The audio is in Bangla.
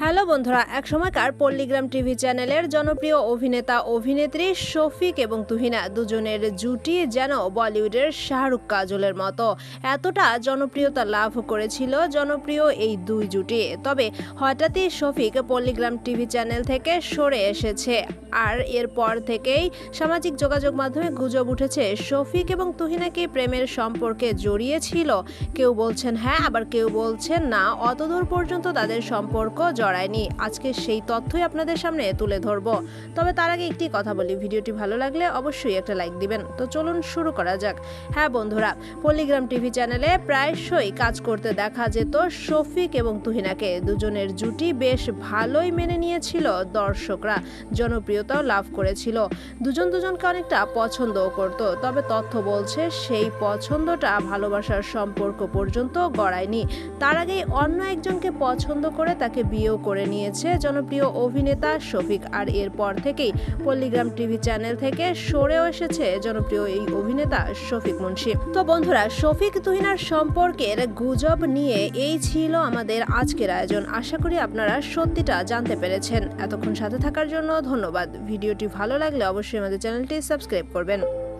হ্যালো বন্ধুরা এক সময়কার পল্লীগ্রাম টিভি চ্যানেলের জনপ্রিয় অভিনেতা, অভিনেত্রী শফিক এবং তুহিনা দুজনের জুটি যেন বলিউডের শাহরুখ কাজলের মতো। এতটা জনপ্রিয়তা লাভ করেছিল জনপ্রিয় এই দুই জুটি। তবে হঠাৎই শফিক পল্লীগ্রাম টিভি চ্যানেল থেকে সরে এসেছে আর এরপর থেকেই সামাজিক যোগাযোগ মাধ্যমে গুজব উঠেছে শফিক এবং তুহিনাকে প্রেমের সম্পর্কে জড়িয়েছিল? কেউ বলছেন হ্যাঁ আবার কেউ বলছেন, না অতদূর পর্যন্ত তাদের সম্পর্ক জড়ায়নি। আজকে সেই তথ্যই আপনাদের সামনে তুলে ধরব। তবে তার আগে একটি কথা বলি, ভিডিওটি ভালো লাগলে অবশ্যই একটা লাইক দিবেন। তো চলুন শুরু করা যাক। হ্যাঁ বন্ধুরা পল্লীগ্রাম টিভি চ্যানেলে প্রায়শই কাজ করতে দেখা যেত শফিক এবং তুহিনাকে। দুজনের জুটি বেশ ভালোই মেনে নিয়েছিল দর্শকরা। জনপ্রিয়তাও লাভ করেছিল। দুজন দুজনকে অনেকটা পছন্দও করত। তবে তথ্য বলছে, সেই পছন্দটা ভালোবাসার সম্পর্ক পর্যন্ত গড়ায়নি। তার আগেই অন্য একজনকে পছন্দ করে তাকে বিয়েও করে নিয়েছে জনপ্রিয় অভিনেতা শফিক। আর এরপর থেকেই পল্লীগ্রাম টিভি চ্যানেল থেকে সরেও এসেছে জনপ্রিয় এই অভিনেতা শফিক মুন্সি। তো বন্ধুরা, শফিক তুহিনার সম্পর্কের গুজব নিয়ে এই ছিল আমাদের আজকের আয়োজন। আশা করি আপনারা সত্যিটা জানতে পেরেছেন। এতক্ষণ সাথে থাকার জন্য ধন্যবাদ। ভিডিওটি ভালো লাগলে অবশ্যই আমাদের চ্যানেলটি সাবস্ক্রাইব করবেন।